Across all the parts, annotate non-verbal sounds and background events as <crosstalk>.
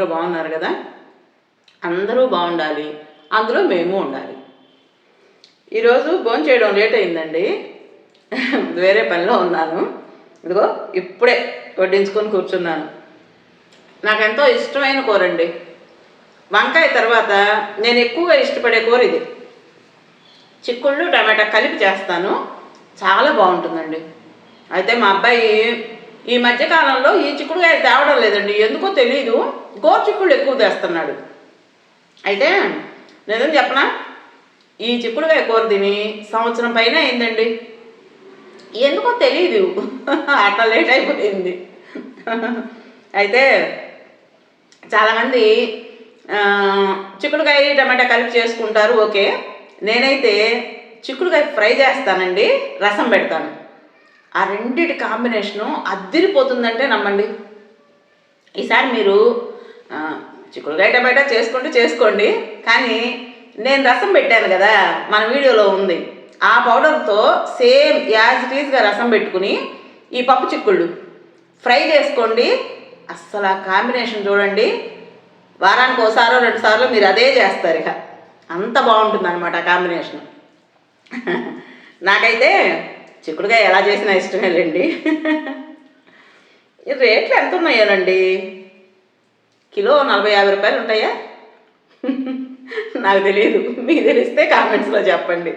అందరూ బాగున్నారు కదా? అందరూ బాగుండాలి. అందులో మేము ఉండాలి. ఈరోజు భోజనం చేయడం లేట్ అయిందండి. వేరే పనిలో ఉన్నాను. ఇదిగో ఇప్పుడే వడ్డించుకొని కూర్చున్నాను. నాకు ఎంతో ఇష్టమైన కూర అండి వంకాయ తర్వాత నేను ఎక్కువగా ఇష్టపడే కూర ఇది. చిక్కుళ్ళు టమాటా కలిపి చేస్తాను. చాలా బాగుంటుందండి. అయితే మా అబ్బాయి ఈ మధ్యకాలంలో ఈ చిక్కుడుకాయ తేవడం లేదండి. ఎందుకో తెలియదు గోరు ఎక్కువ తెస్తున్నాడు. అయితే నిజం చెప్పనా? ఈ చిక్కుడుకాయ కూర తిని సంవత్సరం పైన అయిందండి. ఎందుకో తెలియదు <laughs> అట్లా లేట్ అయిపోయింది. అయితే చాలామంది చిక్కుడుకాయ టమాటా కలిపి చేసుకుంటారు. ఓకే. నేనైతే చిక్కుడుకాయ ఫ్రై చేస్తానండి. రసం పెడతాను. ఆ రెండిటి కాంబినేషను అద్దిరిపోతుందంటే నమ్మండి. ఈసారి మీరు ఆ, చిక్కుడుకాయ టమాటా చేసుకుంటూ చేసుకోండి. కానీ నేను రసం పెట్టాను కదా మన వీడియోలో ఉంది. ఆ పౌడర్తో సేమ్ యాజ్ ఇట్ రసం పెట్టుకుని ఈ పప్పు చిక్కుళ్ళు ఫ్రై చేసుకోండి. అస్సలు ఆ కాంబినేషన్ చూడండి. వారానికి ఒకసారో రెండు సార్లు మీరు అదే చేస్తారు ఇక. అంత బాగుంటుంది అనమాట ఆ కాంబినేషన్. <laughs> నాకైతే చిక్కుడుకాయ ఎలా చేసినా ఇష్టమేలేండి. రేట్లు ఎంత ఉన్నాయోనండి? కిలో నలభై యాభై రూపాయలు ఉంటాయా? నాకు తెలియదు మీకు తెలిస్తే కామెంట్స్లో చెప్పండి.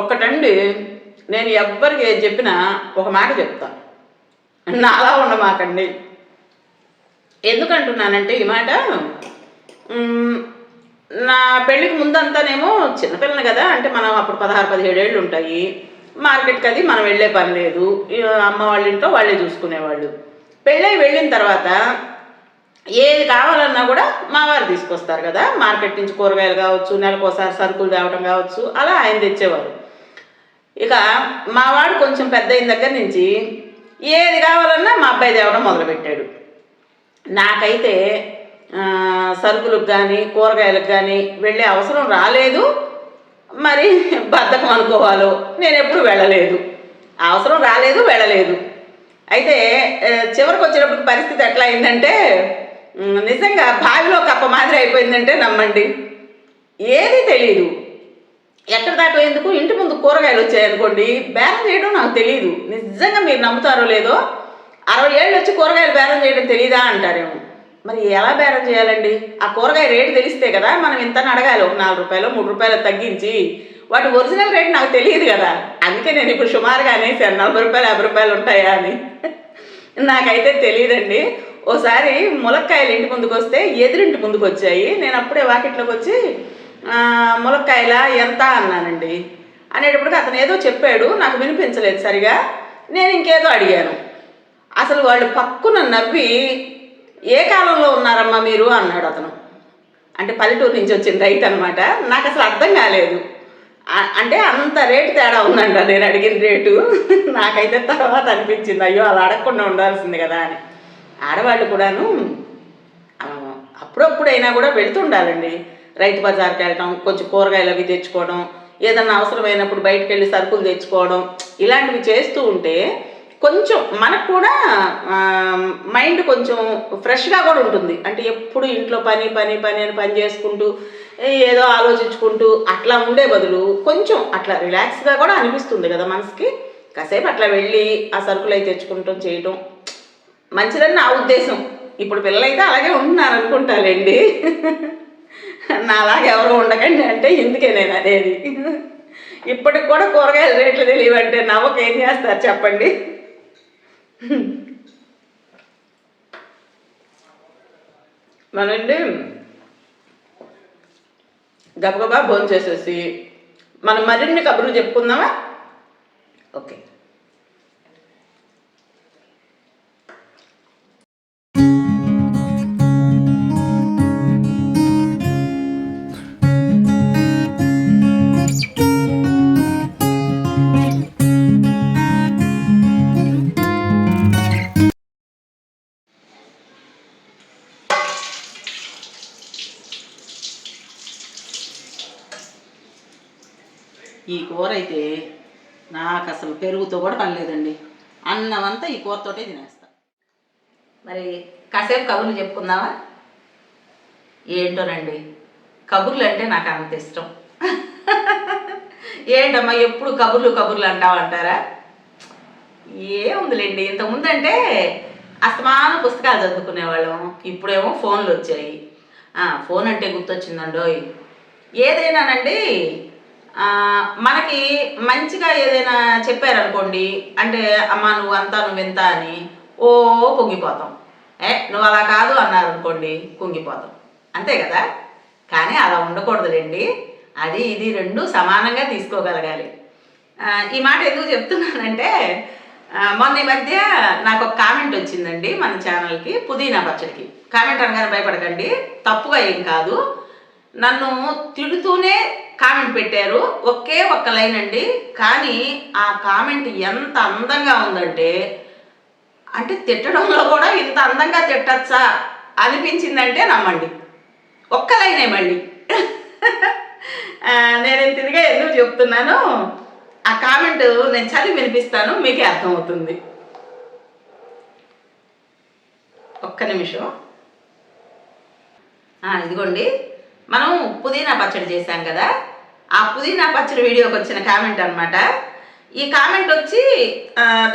ఒక్కటండి నేను ఎవ్వరికి ఏది చెప్పినా ఒక మాట చెప్తా. నాలా ఉండమాకండి. ఎందుకంటున్నానంటే ఈ మాట నా పెళ్ళికి ముందంతానేమో చిన్నపిల్లని కదా అంటే మనం అప్పుడు పదహారు పదిహేడు ఏళ్ళు ఉంటాయి. మార్కెట్కి అది మనం వెళ్ళే పని లేదు. అమ్మ వాళ్ళ ఇంట్లో వాళ్ళే చూసుకునేవాళ్ళు. పెళ్ళై వెళ్ళిన తర్వాత ఏది కావాలన్నా కూడా మా వారు తీసుకొస్తారు కదా. మార్కెట్ నుంచి కూరగాయలు కావచ్చు నెలకోసారి సరుకులు తేవడం కావచ్చు అలా ఆయన తెచ్చేవారు. ఇక మా వాడు కొంచెం పెద్ద అయిన దగ్గర నుంచి ఏది కావాలన్నా మా అబ్బాయి తేవడం మొదలుపెట్టాడు. నాకైతే సరుకులకు కానీ కూరగాయలకు కానీ వెళ్ళే అవసరం రాలేదు. మరి బద్ధకం అనుకోవాలో నేను ఎప్పుడు వెళ్ళలేదు. అవసరం రాలేదు వెళ్ళలేదు. అయితే చివరికి వచ్చేటప్పటికి పరిస్థితి ఎట్లా అయిందంటే నిజంగా బావిలో కప్ప మాదిరి అయిపోయిందంటే నమ్మండి. ఏది తెలియదు ఎక్కడ దాకా ఎందుకు? ఇంటి ముందు కూరగాయలు వచ్చాయనుకోండి బేరం చేయడం నాకు తెలియదు నిజంగా మీరు నమ్ముతారో లేదో అరవై ఏళ్ళు వచ్చి కూరగాయలు బేరం చేయడం తెలియదా అంటారేమో. మరి ఎలా బేరం చేయాలండి? ఆ కూరగాయ రేటు తెలిస్తే కదా మనం ఇంత అడగాలి? ఒక నాలుగు రూపాయలు మూడు రూపాయలు తగ్గించి వాటి ఒరిజినల్ రేట్ నాకు తెలియదు కదా. అందుకే నేను ఇప్పుడు సుమారుగా అనేసాను నలభై రూపాయలు యాభై రూపాయలు ఉంటాయా అని. నాకైతే తెలియదండి. ఓసారి ములక్కాయలు ఇంటి ముందుకు వస్తే ఎదురింటి ముందుకు వచ్చాయి. నేను అప్పుడే వాకిట్లోకి వచ్చి ములక్కాయల? ఎంత? అన్నానండి. అనేటప్పటికి అతను ఏదో చెప్పాడు నాకు వినిపించలేదు సరిగా. నేను ఇంకేదో అడిగాను. అసలు వాళ్ళు పక్కున నవ్వి ఏ కాలంలో ఉన్నారమ్మా మీరు? అన్నాడు అతను. అంటే పల్లెటూరు నుంచి వచ్చిన రైతు అనమాట నాకు అసలు అర్థం కాలేదు. అంటే అంత రేటు తేడా ఉందంట. నేను అడిగిన రేటు <laughs> నాకైతే తర్వాత అనిపించింది. అయ్యో అలా అడగకుండా ఉండాల్సింది కదా అని. ఆడవాళ్ళు కూడాను అప్పుడప్పుడైనా కూడా వెళుతుండాలండి రైతు బజార్కి వెళ్ళటం కొంచెం కూరగాయలు అవి తెచ్చుకోవడం ఏదన్నా అవసరమైనప్పుడు బయటకు వెళ్ళి సరుకులు తెచ్చుకోవడం ఇలాంటివి చేస్తూ ఉంటే కొంచెం మనకు కూడా మైండ్ కొంచెం ఫ్రెష్గా కూడా ఉంటుంది. అంటే ఎప్పుడు ఇంట్లో పని పని పని అని పని చేసుకుంటూ ఏదో ఆలోచించుకుంటూ అట్లా ఉండే బదులు కొంచెం అట్లా రిలాక్స్గా కూడా అనిపిస్తుంది కదా మనసుకి. కాసేపు అట్లా వెళ్ళి ఆ సరుకులు అవి తెచ్చుకుంటాం చేయటం మంచిదని నా ఉద్దేశం. ఇప్పుడు పిల్లలైతే అలాగే ఉంటున్నారు అనుకుంటారండి నా అలాగే ఎవరు ఉండకండి అంటే ఎందుకే నేను అనేది. ఇప్పటికి కూడా కూరగాయల రేట్లు తెలియవంటే నవ్వక ఏం చేస్తారు చెప్పండి. <laughs> మనండి గబగబా భోజనం చేసేసి మనం మరిన్ని కబుర్లు చెప్పుకుందామా? ఓకే. అసలు పెరుగుతో కూడా పని లేదండి. అన్నం అంతా ఈ కూరతోటే తినేస్తాం. మరి కాసేపు కబుర్లు చెప్పుకుందామా? ఏంటోనండి? కబుర్లు అంటే నాకు అంత ఇష్టం. <laughs> ఏంటమ్మా ఎప్పుడు కబుర్లు కబుర్లు అంటావు అంటారా ఏముందిలేండి ఇంతకుముందంటే అస్తమానం పుస్తకాలు చదువుకునేవాళ్ళం. ఇప్పుడేమో ఫోన్లు వచ్చాయి. ఫోన్ అంటే గుర్తొచ్చిందండోయ్. ఏదైనానండి మనకి మంచిగా ఏదైనా చెప్పారనుకోండి అంటే అమ్మ నువ్వు అంతా నువ్వు అని ఓ పొంగిపోతాం ఏ నువ్వు అలా కాదు అన్నారు అనుకోండి కుంగిపోతాం. అంతే కదా? కానీ అలా ఉండకూడదులేండి. అది ఇది రెండు సమానంగా తీసుకోగలగాలి. ఈ మాట ఎందుకు చెప్తున్నానంటే మొన్న ఈ మధ్య నాకు ఒక కామెంట్ వచ్చిందండి మన ఛానల్కి పుదీనా పచ్చడికి. కామెంట్ అనగానే భయపడకండి. తప్పుగా ఏం కాదు. నన్ను తిడుతూనే కామెంట్ పెట్టారు. ఒకే ఒక్క లైన్ అండి. కానీ ఆ కామెంట్ ఎంత అందంగా ఉందంటే అంటే తిట్టడంలో కూడా ఇంత అందంగా తిట్టచ్చా అనిపించిందంటే నమ్మండి. ఒక్క లైనే మళ్ళీ. <laughs> నేను ఇంత ఎందుకు చెప్తున్నాను ఆ కామెంట్ నేను చదివి వినిపిస్తాను మీకే అర్థమవుతుంది. ఒక్క నిమిషం. ఇదిగోండి. మనం పుదీనా పచ్చడి చేసాం కదా? ఆ పుదీనా పచ్చడి వీడియోకి వచ్చిన కామెంట్ అన్నమాట. ఈ కామెంట్ వచ్చి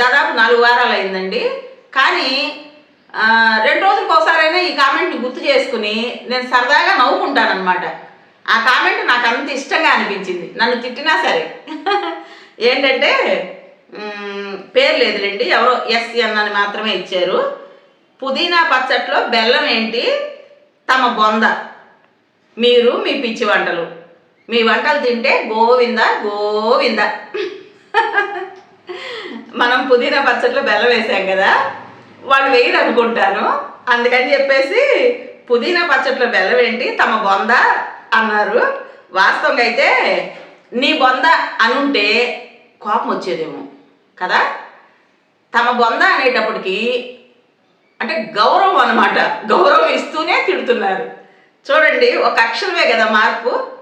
దాదాపు నాలుగు వారాలు అయిందండి. కానీ రెండు రోజులకు ఒకసారైనా ఈ కామెంట్ని గుర్తు చేసుకుని నేను సరదాగా నవ్వుకుంటానమాట ఆ కామెంట్ నాకు అంత ఇష్టంగా అనిపించింది. నన్ను తిట్టినా సరే. <laughs> ఏంటంటే పేరు లేదులేండి. ఎవరో ఎస్ఎన్ అని మాత్రమే ఇచ్చారు. పుదీనా పచ్చట్లో బెల్లం ఏంటి? తమ బొంద. మీరు మీ పిచ్చి వంటలు. మీ వంటలు తింటే గోవింద గోవింద. మనం పుదీనా పచ్చట్లో బెల్లం వేసాం కదా వాళ్ళు వేయరు అనుకుంటాను. అందుకని చెప్పేసి పుదీనా పచ్చట్లో బెల్లం ఏంటి తమ బొంద అన్నారు. వాస్తవంగా అయితే నీ బొంద అనుంటే కోపం వచ్చేదేమో కదా? తమ బొంద అనేటప్పటికి అంటే గౌరవం అనమాట గౌరవం ఇస్తూనే తిడుతున్నారు. చూడండి ఒక అక్షరమే కదా మార్పు.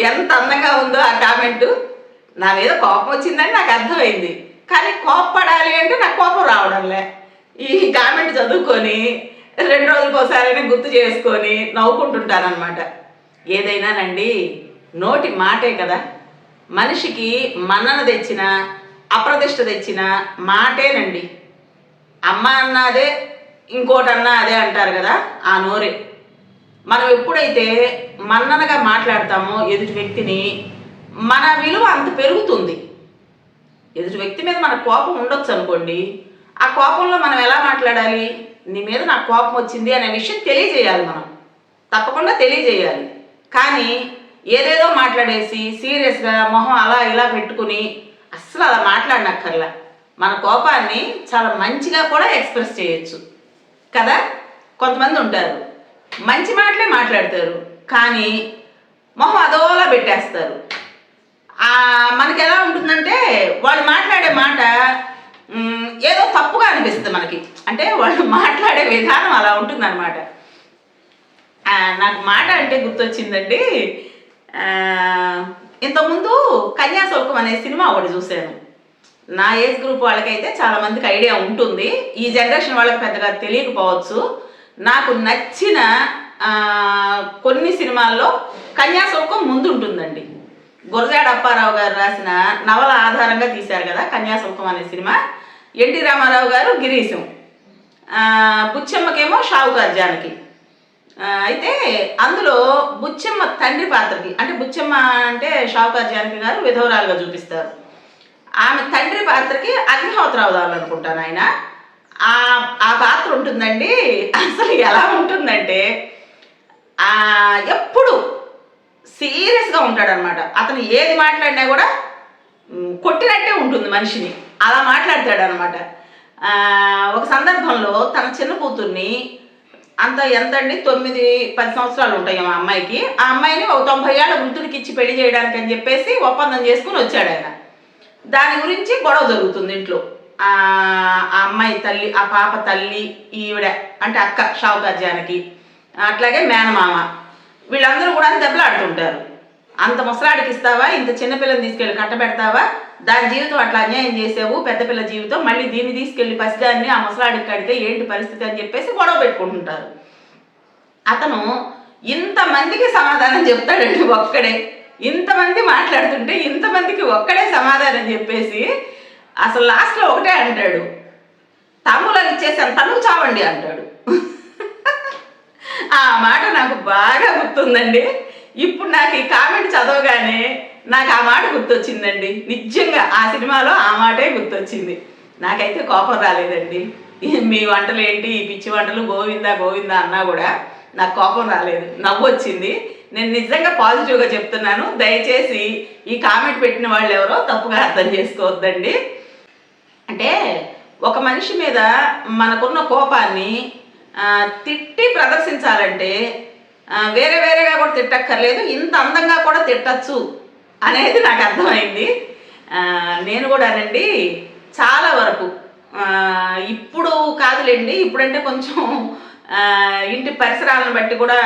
ఎంత అందంగా ఉందో ఆ కామెంట్. నా మీద కోపం వచ్చిందని నాకు అర్థమైంది. కానీ కోపపడాలి అంటే నాకు కోపం రావడంలే. ఈ కామెంట్ చదువుకొని రెండు రోజులకు గుర్తు చేసుకొని నవ్వుకుంటుంటానన్నమాట. ఏదైనానండి నోటి మాటే కదా. మనిషికి మన్నన తెచ్చిన అప్రతిష్ట తెచ్చిన మాటేనండి అమ్మ అన్నదే ఇంకోటన్నా అదే అంటారు కదా ఆ నోరే. మనం ఎప్పుడైతే మన్ననగా మాట్లాడతామో ఎదుటి వ్యక్తిని మన విలువ అంత పెరుగుతుంది. ఎదుటి వ్యక్తి మీద మన కోపం ఉండొచ్చు అనుకోండి ఆ కోపంలో మనం ఎలా మాట్లాడాలి? నీ మీద నాకు కోపం వచ్చింది అనే విషయం తెలియజేయాలి మనం. తప్పకుండా తెలియజేయాలి. కానీ ఏదేదో మాట్లాడేసి సీరియస్గా మొహం అలా ఇలా పెట్టుకుని అస్సలు అలా మాట్లాడినక్కర్లా. మన కోపాన్ని చాలా మంచిగా కూడా ఎక్స్ప్రెస్ చేయొచ్చు. కదా? కొంతమంది ఉంటారు. మంచి మాటలే మాట్లాడతారు. కానీ మొహం అదోలా పెట్టేస్తారు. మనకి ఎలా ఉంటుందంటే వాళ్ళు మాట్లాడే మాట ఏదో తప్పుగా అనిపిస్తుంది మనకి. అంటే వాళ్ళు <laughs> మాట్లాడే విధానం అలా ఉంటుందన్నమాట. నాకు మాట అంటే గుర్తొచ్చిందండి. ఇంతకుముందు కన్యాశుల్కం అనే సినిమా ఒకటి చూశాను. నా ఏజ్ గ్రూప్ వాళ్ళకైతే చాలామందికి ఐడియా ఉంటుంది. ఈ జనరేషన్ వాళ్ళకి పెద్దగా తెలియకపోవచ్చు. నాకు నచ్చిన కొన్ని సినిమాల్లో కన్యాశుల్కం ముందు ఉంటుందండి గురజాడ అప్పారావు గారు రాసిన నవల ఆధారంగా తీశారు కదా కన్యాశుల్కం అనే సినిమా. ఎన్టీ రామారావు గారు గిరీశం. బుచ్చమ్మకేమో షావుకార్ జానకి. అయితే అందులో బుచ్చమ్మ తండ్రి పాత్రకి అంటే బుచ్చమ్మ అంటే షావుకార్ జానకి గారు విధవరాలుగా చూపిస్తారు. ఆమె తండ్రి పాత్రకి అగ్నిహోత్రావు అనుకుంటాను ఆయన. ఆ ఆ పాత్ర ఉంటుందండి. అసలు ఎలా ఉంటుందంటే ఆ ఎప్పుడు సీరియస్గా ఉంటాడనమాట అతను ఏది మాట్లాడినా కూడా కొట్టినట్టే ఉంటుంది మనిషిని. అలా మాట్లాడతాడు అనమాట ఒక సందర్భంలో తన చిన్న కూతుర్ని అంత ఎంతండి? తొమ్మిది పది సంవత్సరాలు ఉంటాయి ఆ అమ్మాయికి. ఆ అమ్మాయిని ఒక తొంభై ఏళ్ళ వృద్ధుడికి ఇచ్చి పెళ్ళి చేయడానికి అని చెప్పేసి ఒప్పందం చేసుకుని వచ్చాడు ఆయన. దాని గురించి గొడవ జరుగుతుంది ఇంట్లో. ఆ అమ్మాయి తల్లి ఆ పాప తల్లి ఈవిడ అంటే అక్క షావుకార్ జానకి అట్లాగే మేనమామ. వీళ్ళందరూ కూడా దెబ్బలాడుతుంటారు. అంత ముసలాడికి ఇస్తావా? ఇంత చిన్నపిల్లని తీసుకెళ్ళి కట్టబెడతావా? దాని జీవితం అట్లా అన్యాయం చేసావు పెద్ద పిల్ల జీవితం మళ్ళీ దీన్ని తీసుకెళ్ళి పసిదాన్ని ఆ ముసలాడికి కడితే ఏంటి పరిస్థితి అని చెప్పేసి గొడవ పెట్టుకుంటుంటారు. అతను ఇంతమందికి సమాధానం చెప్తాడండి ఒక్కడే. ఇంతమంది మాట్లాడుతుంటే ఇంతమందికి ఒక్కడే సమాధానం చెప్పేసి అసలు లాస్ట్లో ఒకటే అంటాడు. తాంబూలాలు ఇచ్చేసాను తను చావండి అంటాడు. ఆ మాట నాకు బాగా గుర్తుందండి. ఇప్పుడు నాకు ఈ కామెంట్ చదవగానే నాకు ఆ మాట గుర్తొచ్చిందండి. నిజంగా ఆ సినిమాలో ఆ మాటే గుర్తొచ్చింది. నాకైతే కోపం రాలేదండి. మీ వంటలు ఏంటి? ఈ పిచ్చి వంటలు గోవిందా గోవిందా అన్నా కూడా నాకు కోపం రాలేదు. నవ్వు వచ్చింది నేను నిజంగా పాజిటివ్గా చెప్తున్నాను. దయచేసి ఈ కామెంట్ పెట్టిన వాళ్ళు ఎవరో తప్పుగా అర్థం చేసుకోవద్దండి. అంటే ఒక మనిషి మీద మనకున్న కోపాన్ని తిట్టి ప్రదర్శించాలంటే వేరే వేరేగా కూడా తిట్టక్కర్లేదు ఇంత అందంగా కూడా తిట్టచ్చు అనేది నాకు అర్థమైంది. నేను కూడానండి చాలా వరకు. ఇప్పుడు కాదులేండి ఇప్పుడంటే కొంచెం ఇంటి పరిసరాలను బట్టి కూడా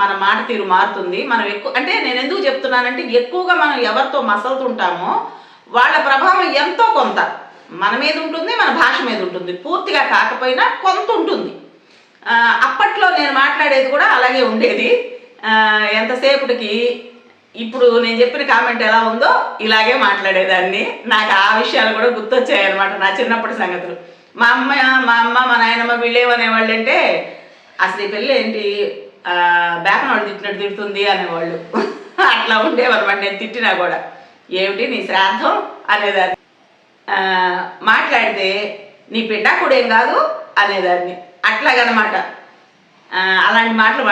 మన మాట తీరు మారుతుంది. మనం ఎక్కువ అంటే నేను ఎందుకు చెప్తున్నానంటే ఎక్కువగా మనం ఎవరితో మసలుతుంటామో వాళ్ళ ప్రభావం ఎంతో కొంత. మన మీద ఉంటుంది మన భాష మీద ఉంటుంది. పూర్తిగా కాకపోయినా కొంత ఉంటుంది. అప్పట్లో నేను మాట్లాడేది కూడా అలాగే ఉండేది. ఎంతసేపటికి ఇప్పుడు నేను చెప్పిన కామెంట్ ఎలా ఉందో ఇలాగే మాట్లాడేదాన్ని. నాకు ఆ విషయాలు కూడా గుర్తొచ్చాయన్నమాట నా చిన్నప్పటి సంగతులు. మా అమ్మ మా అమ్మ మా నాయనమ్మ వీళ్ళేమనేవాళ్ళు అంటే అసలు ఈ పెళ్ళి ఏంటి? ఆ, వాళ్ళు తిట్టినట్టు తిడుతుంది అనేవాళ్ళు. <laughs> అట్లా ఉండేవన్నమాట నేను తిట్టినా కూడా. ఏమిటి నీ శ్రాద్ధం? అనేదాన్ని. మాట్లాడితే నీ బిడ్డా కూడా ఏం కాదు అనేదాన్ని. అట్లాగనమాట. అలాంటి మాటలు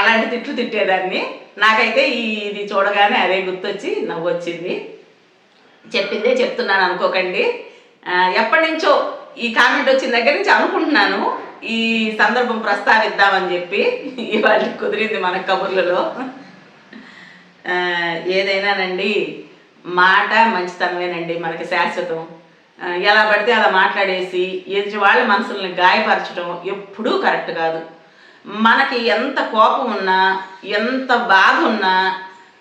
అలాంటి తిట్లు తిట్టేదాన్ని. నాకైతే ఇది చూడగానే అదే గుర్తొచ్చి నవ్వు వచ్చింది చెప్పిందే చెప్తున్నాను అనుకోకండి. ఎప్పటి నుంచో ఈ కామెంట్ వచ్చిన దగ్గర నుంచి అనుకుంటున్నాను ఈ సందర్భం ప్రస్తావిద్దామని చెప్పి. ఇవాళ కుదిరింది మన కబుర్లలో. ఏదైనానండి మాట మంచితనమేనండి మనకి శాశ్వతం. ఎలా పడితే అలా మాట్లాడేసి ఎదుటి వాళ్ళ మనసుల్ని గాయపరచడం ఎప్పుడూ కరెక్ట్ కాదు. మనకి ఎంత కోపం ఉన్నా ఎంత బాధ ఉన్నా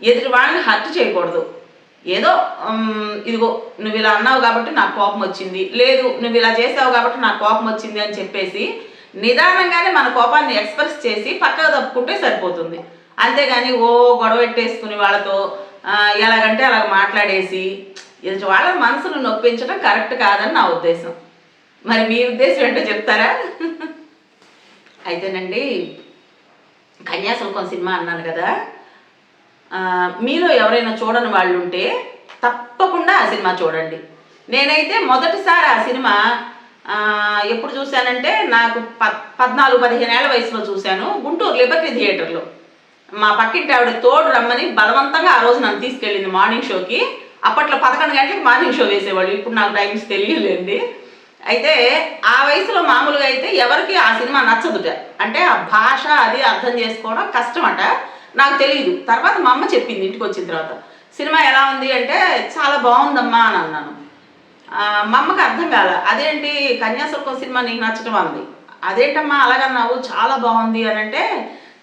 ఎదుటి వాళ్ళని హర్ట్ చేయకూడదు. ఏదో ఇదిగో నువ్వు ఇలా అన్నావు కాబట్టి నాకు కోపం వచ్చింది. లేదు నువ్వు ఇలా చేసావు కాబట్టి నాకు కోపం వచ్చింది అని చెప్పేసి నిదానంగానే మన కోపాన్ని ఎక్స్ప్రెస్ చేసి పక్కకు తప్పుకుంటే సరిపోతుంది. అంతేగాని ఓ గొడవ పెట్టేసుకుని వాళ్ళతో ఎలాగంటే అలాగ మాట్లాడేసి వాళ్ళ మనసును నొప్పించడం కరెక్ట్ కాదని నా ఉద్దేశం. మరి మీ ఉద్దేశం ఏంటో చెప్తారా? అయితేనండి కన్యాశుల్కం సినిమా అన్నాను కదా మీలో ఎవరైనా చూడని వాళ్ళు ఉంటే తప్పకుండా ఆ సినిమా చూడండి. నేనైతే మొదటిసారి ఆ సినిమా ఎప్పుడు చూశానంటే నాకు పద్ పద్నాలుగు పదిహేను ఏళ్ళ వయసులో చూశాను గుంటూరు లిబర్టీ థియేటర్లో. మా పక్కింటి ఆవిడ తోడు రమ్మని బలవంతంగా ఆ రోజు నన్ను తీసుకెళ్ళింది మార్నింగ్ షోకి. అప్పట్లో పదకొండు గంటలకు మార్నింగ్ షో వేసేవాళ్ళు. ఇప్పుడు నాకు టైమ్స్ తెలియలేండి అయితే ఆ వయసులో మామూలుగా అయితే ఎవరికి ఆ సినిమా నచ్చదుట. అంటే ఆ భాష అది అర్థం చేసుకోవడం కష్టమట. నాకు తెలియదు తర్వాత మా అమ్మ చెప్పింది ఇంటికి వచ్చిన తర్వాత. సినిమా ఎలా ఉంది అంటే చాలా బాగుందమ్మా అని అన్నాను. మా అమ్మకి అర్థం కాల. అదేంటి కన్యాశుల్కం సినిమా నీకు నచ్చటం అంది. అదేంటమ్మా అలాగన్నావు? చాలా బాగుంది అని అంటే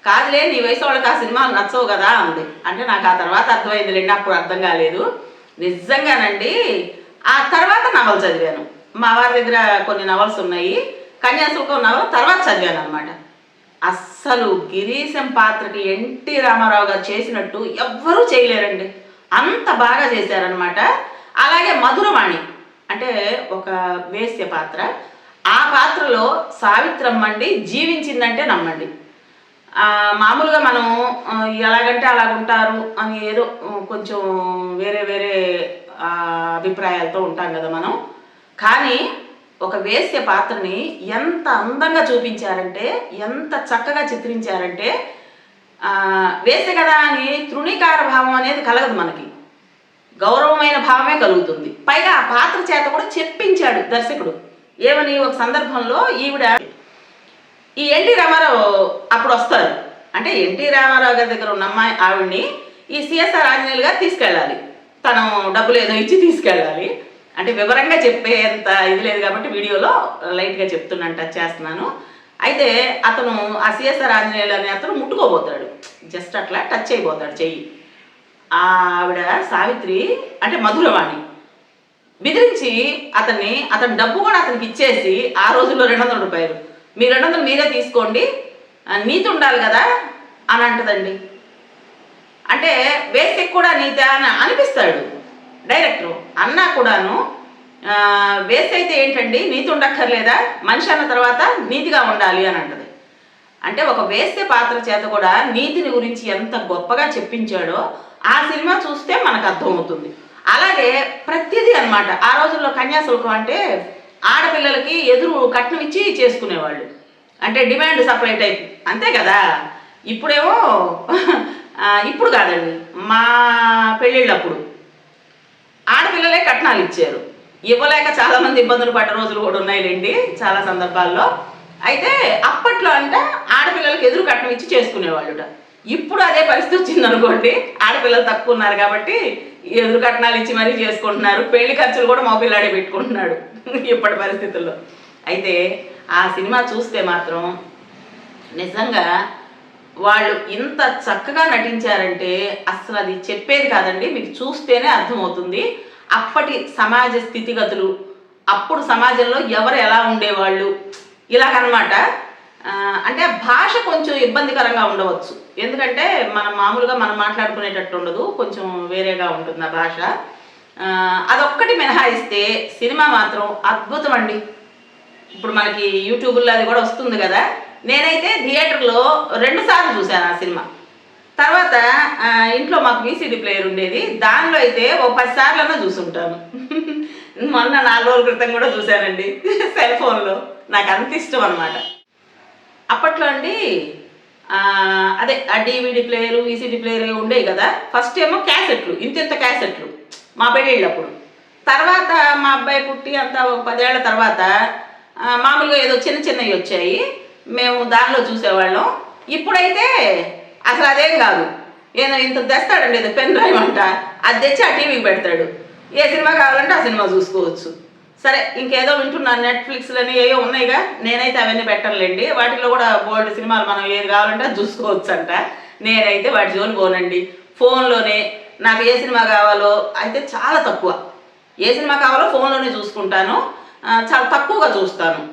కాదులే నీ వయసు వాళ్ళకి ఆ సినిమాలు నచ్చవు కదా అంది. అంటే నాకు ఆ తర్వాత అర్థమైంది లేండి అప్పుడు అర్థం కాలేదు. నిజంగానండి ఆ తర్వాత నవలు చదివాను. మా వారి దగ్గర కొన్ని నవల్స్ ఉన్నాయి. కన్యాశుల్కం నవల తర్వాత చదివాను అనమాట అస్సలు గిరీశం పాత్రకి ఎన్టీ రామారావు గారు చేసినట్టు ఎవ్వరూ చేయలేరండి. అంత బాగా చేశారనమాట అలాగే మధురవాణి అంటే ఒక వేశ్య పాత్ర. ఆ పాత్రలో సావిత్రమ్మండి జీవించిందంటే నమ్మండి. మామూలుగా మనం ఎలాగంటే అలాగుంటారు అని ఏదో కొంచెం వేరే వేరే అభిప్రాయాలతో ఉంటాం కదా మనం. కానీ ఒక వేశ్య పాత్రని ఎంత అందంగా చూపించారంటే ఎంత చక్కగా చిత్రించారంటే వేసే కదా అని తృణీకార భావం అనేది కలగదు మనకి. గౌరవమైన భావమే కలుగుతుంది. పైగా ఆ పాత్ర చేత కూడా చెప్పించాడు దర్శకుడు. ఏమని ఒక సందర్భంలో ఈవిడ ఈ ఎన్టీ రామారావు అప్పుడు వస్తారు అంటే ఎన్టీ రామారావు గారి దగ్గర ఉన్న అమ్మాయి ఆవిడ్ని ఈ సిఎస్ఆర్ ఆంజనేయులు గారు తీసుకెళ్ళాలి. తను డబ్బులు ఏదో ఇచ్చి తీసుకెళ్ళాలి. అంటే వివరంగా చెప్పేంత ఇది లేదు కాబట్టి వీడియోలో లైట్గా చెప్తున్నాను టచ్ చేస్తున్నాను. అయితే అతను ఆ సిఎస్ఆర్ ఆంజనేయులు అనే అతను ముట్టుకోబోతాడు. జస్ట్ అట్లా టచ్ అయిపోతాడు చెయ్యి. ఆ ఆవిడ సావిత్రి అంటే మధురవాణి. బెదిరించి అతన్ని అతని డబ్బు కూడా అతనికి ఇచ్చేసి ఆ రోజుల్లో రెండు వందల రూపాయలు. మీ రెండు వందలు మీరే తీసుకోండి. నీతి ఉండాలి కదా అని అంటదండి. అంటే వేస్కి కూడా నీతి అని అనిపిస్తాడు డైరెక్టర్. అన్నా కూడాను వేస్ట్ అయితే ఏంటండి నీతి ఉండక్కర్లేదా? మనిషి అన్న తర్వాత నీతిగా ఉండాలి అని అంటది. అంటే ఒక వేస్తే పాత్ర చేత కూడా నీతిని గురించి ఎంత గొప్పగా చెప్పించాడో ఆ సినిమా చూస్తే మనకు అర్థమవుతుంది. అలాగే ప్రతిదీ అనమాట ఆ రోజుల్లో కన్యాశుల్కం అంటే ఆడపిల్లలకి ఎదురు కట్నం ఇచ్చి చేసుకునేవాళ్ళు. అంటే డిమాండ్ సప్లై టైప్. అంతే కదా? ఇప్పుడేమో ఇప్పుడు కాదండి. మా పెళ్ళిళ్ళప్పుడు ఆడపిల్లలే కట్నాలు ఇచ్చారు. ఇవ్వలేక చాలామంది ఇబ్బందులు పడ్డ రోజులు కూడా ఉన్నాయిలేండి చాలా సందర్భాల్లో. అయితే అప్పట్లో అంటే ఆడపిల్లలకి ఎదురు కట్నం ఇచ్చి చేసుకునేవాళ్ళుట. ఇప్పుడు అదే పరిస్థితి వచ్చింది అనుకోండి ఆడపిల్లలు తక్కువ ఉన్నారు కాబట్టి ఎదురు కట్నాలు ఇచ్చి మరీ చేసుకుంటున్నారు? పెళ్ళి ఖర్చులు కూడా మా పిల్లాడే పెట్టుకుంటున్నాడు <laughs> ఇప్పటి పరిస్థితుల్లో. అయితే ఆ సినిమా చూస్తే మాత్రం నిజంగా వాళ్ళు ఇంత చక్కగా నటించారంటే అసలు అది చెప్పేది కాదండి. మీకు చూస్తేనే అర్థమవుతుంది. అప్పటి సమాజ స్థితిగతులు అప్పుడు సమాజంలో ఎవరు ఎలా ఉండేవాళ్ళు? ఇలాగనమాట. అంటే భాష కొంచెం ఇబ్బందికరంగా ఉండవచ్చు. ఎందుకంటే మనం మామూలుగా మనం మాట్లాడుకునేటట్టు ఉండదు. కొంచెం వేరేగా ఉంటుంది ఆ భాష. అదొక్కటి మినహాయిస్తే సినిమా మాత్రం అద్భుతం అండి. ఇప్పుడు మనకి యూట్యూబ్లో అది కూడా వస్తుంది కదా. నేనైతే థియేటర్లో రెండు సార్లు చూశాను ఆ సినిమా. తర్వాత ఇంట్లో మాకు వీసీడీ ప్లేయర్ ఉండేది. దానిలో అయితే ఓ పది సార్లన్నా చూసుంటాను. మొన్న నాలుగు రోజుల క్రితం కూడా చూశానండి. సెల్ ఫోన్లో. నాకు అంత ఇష్టం అనమాట అప్పట్లో అండి అదే ఆ డివిడి ప్లేయరు ఈసీడీ ప్లేయర్ ఉండేవి కదా. ఫస్ట్ ఏమో క్యాసెట్లు ఇంతింత క్యాసెట్లు మా పెళ్ళిళ్ళప్పుడు. తర్వాత మా అబ్బాయి పుట్టి అంతా ఒక పదేళ్ళ తర్వాత మామూలుగా ఏదో చిన్న చిన్నవి వచ్చాయి. మేము దానిలో చూసేవాళ్ళం. ఇప్పుడైతే అసలు అదేం కాదు. ఏదో ఇంత తెస్తాడండి ఏదో పెన్ డ్రైవ్ అంట. అది తెచ్చి ఆ టీవీకి పెడతాడు. ఏ సినిమా కావాలంటే ఆ సినిమా చూసుకోవచ్చు. సరే ఇంకేదో వింటున్నాను నెట్ఫ్లిక్స్లని ఏవో ఉన్నాయిగా. నేనైతే అవన్నీ పెట్టనులేండి. వాటిలో కూడా బోల్డ్ సినిమాలు మనం ఏది కావాలంటే అది చూసుకోవచ్చు అంట నేనైతే వాటి జోన్ పోనండి. ఫోన్లోనే నాకు ఏ సినిమా కావాలో అయితే చాలా తక్కువ. ఏ సినిమా కావాలో ఫోన్లోనే చూసుకుంటాను. చాలా తక్కువగా చూస్తాను.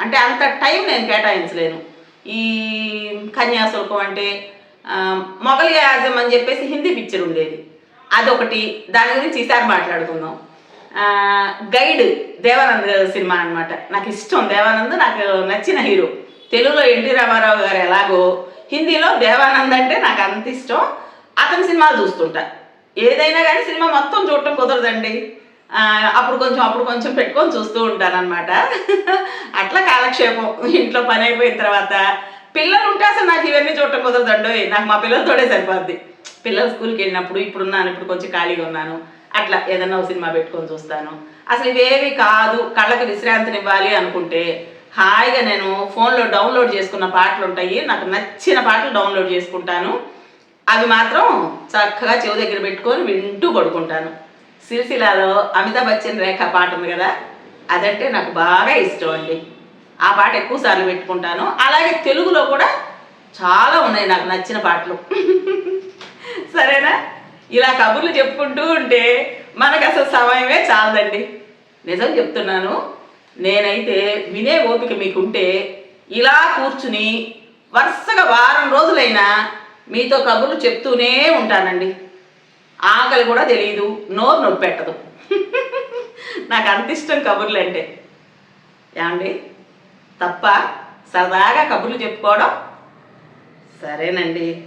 అంటే అంత టైం నేను కేటాయించలేను. ఈ కన్యాశుల్కం అంటే మొగలి యాజం అని చెప్పేసి హిందీ పిక్చర్ ఉండేది. అదొకటి. దాని గురించి ఈసారి మాట్లాడుకుందాం. గైడ్ దేవానంద్ సినిమా అన్నమాట నాకు ఇష్టం దేవానంద్ నాకు నచ్చిన హీరో. తెలుగులో ఎన్టీ రామారావు గారు ఎలాగో హిందీలో దేవానంద్ అంటే నాకు అంత ఇష్టం. అతని సినిమాలు చూస్తుంటా. ఏదైనా కానీ సినిమా మొత్తం చూడటం కుదరదండి. అప్పుడు కొంచెం అప్పుడు కొంచెం పెట్టుకొని చూస్తూ ఉంటానన్నమాట. అట్లా కాలక్షేపం. ఇంట్లో పని అయిపోయిన తర్వాత పిల్లలు ఉంటే అసలు నాకు ఇవన్నీ చూడటం కుదరదండి నాకు మా పిల్లలతోనే సరిపోద్ది. పిల్లలు స్కూల్కి వెళ్ళినప్పుడు ఇప్పుడు ఉన్నాను ఇప్పుడు కొంచెం ఖాళీగా ఉన్నాను. అట్లా ఏదన్నా ఒక సినిమా పెట్టుకొని చూస్తాను. అసలు ఇవేవి కాదు కళ్ళకి విశ్రాంతినివ్వాలి అనుకుంటే హాయిగా నేను ఫోన్లో డౌన్లోడ్ చేసుకున్న పాటలు ఉంటాయి. నాకు నచ్చిన పాటలు డౌన్లోడ్ చేసుకుంటాను. అవి మాత్రం చక్కగా చెవి దగ్గర పెట్టుకొని వింటూ పడుకుంటాను. సిరిసిలాలో అమితాబ్ బచ్చన్ రేఖ పాట ఉంది కదా అదంటే నాకు బాగా ఇష్టం అండి. ఆ పాట ఎక్కువసార్లు పెట్టుకుంటాను. అలాగే తెలుగులో కూడా చాలా ఉన్నాయి నాకు నచ్చిన పాటలు. <laughs> సరేనా? ఇలా కబుర్లు చెప్పుకుంటూ ఉంటే మనకు అసలు సమయమే చాలదండి. నిజం చెప్తున్నాను నేనైతే వినే ఓపిక మీకుంటే ఇలా కూర్చుని వరుసగా వారం రోజులైనా మీతో కబుర్లు చెప్తూనే ఉంటానండి. ఆకలి కూడా తెలియదు నోరు నొప్పి పెట్టదు. <laughs> నాకు అంత ఇష్టం కబుర్లు అంటే. ఏమండి? తప్ప సరదాగా కబుర్లు చెప్పుకోవడం సరేనండి.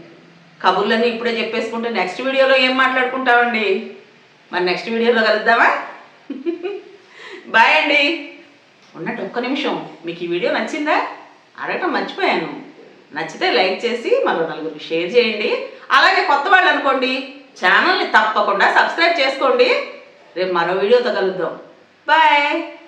కబుర్లన్నీ ఇప్పుడే చెప్పేసుకుంటే నెక్స్ట్ వీడియోలో ఏం మాట్లాడుకుంటామండి? మరి నెక్స్ట్ వీడియోలో కలుద్దామా? <laughs> బాయ్ అండి. ఉన్నట్టు ఒక్క నిమిషం. మీకు ఈ వీడియో నచ్చిందా? అడగటం మర్చిపోయాను. నచ్చితే లైక్ చేసి మరో నలుగురికి షేర్ చేయండి. అలాగే కొత్త వాళ్ళు అనుకోండి ఛానల్ని తప్పకుండా సబ్స్క్రైబ్ చేసుకోండి. రేపు మరో వీడియోతో కలుద్దాం. బాయ్